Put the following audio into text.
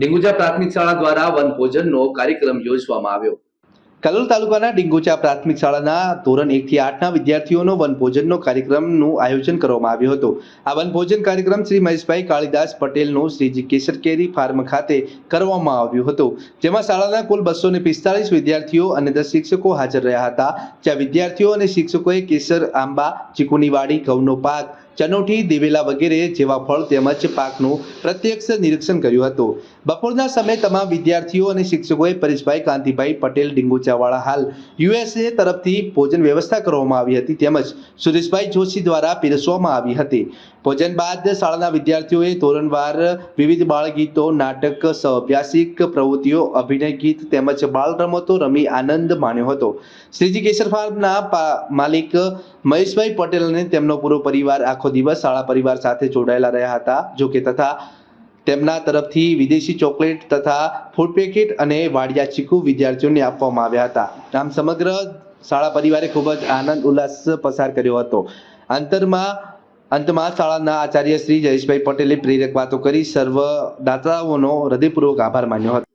ડિંગુજા પ્રાથમિક શાળા દ્વારા વન ભોજનનો કાર્યક્રમ યોજવામાં આવ્યો. કલોલ તાલુકાના ડિંગુચા પ્રાથમિક શાળાના ધોરણ એક થી આઠના વિદ્યાર્થીઓનો વનભોજનનો કાર્યક્રમનું આયોજન કરવામાં આવ્યું હતું. આ વનભોજન કાર્યક્રમ શ્રી મહેશભાઈ કાળીદાસ પટેલનું શ્રીજી કેસર કેરી ફાર્મ ખાતે કરવામાં આવ્યું હતું. જેમાં શાળાના કુલ બસો ને પિસ્તાળીસ વિદ્યાર્થીઓ અને દસ શિક્ષકો હાજર રહ્યા હતા. જ્યાં વિદ્યાર્થીઓ અને શિક્ષકોએ કેસર, આંબા, ચીકુની વાડી, ઘઉંનો પાક ચનોઠી દિવેલા વગેરે જેવા ફળ તેમજ પાકનું પ્રત્યક્ષ નિરીક્ષણ કર્યું હતું. બપોરના સમયે તમામ વિદ્યાર્થીઓ અને શિક્ષકોએ પરેશભાઈ કાંતિભાઈ પટેલ, ડિંગુચાવાળા હાલ યુએસએ તરફથી ભોજન વ્યવસ્થા કરવામાં આવી હતી તેમજ સુરેશભાઈ જોશી દ્વારા પીરસવામાં આવી હતી. ભોજન બાદ શાળાના વિદ્યાર્થીઓએ ધોરણવાર વિવિધ બાળગીતો, નાટક સહઅભ્યાસિક પ્રવૃત્તિઓ, અભિનય ગીત તેમજ બાળ રમતો રમી આનંદ માણ્યો હતો. શ્રીજી કેસર ફાર્મના માલિક મહેશભાઈ પટેલ અને તેમનો પૂરો પરિવાર આખો દિવસ શાળા પરિવાર સાથે જોડાયેલા રહ્યા હતા જોકે તથા તેમના તરફથી વિદેશી ચોકલેટ તથા ફૂડ પેકેટ અને વાડિયા ચીકુ વિદ્યાર્થીઓને આપવામાં આવ્યા હતા. આમ સમગ્ર શાળા પરિવારે ખૂબ જ આનંદ, ઉલ્લાસ પસાર કર્યો હતો. અંતરમાં, અંતમાં શાળાના આચાર્ય શ્રી જયેશભાઈ પટેલે પ્રેરક વાતો કરી સર્વ દાતાઓનો હૃદયપૂર્વક આભાર માન્યો હતો.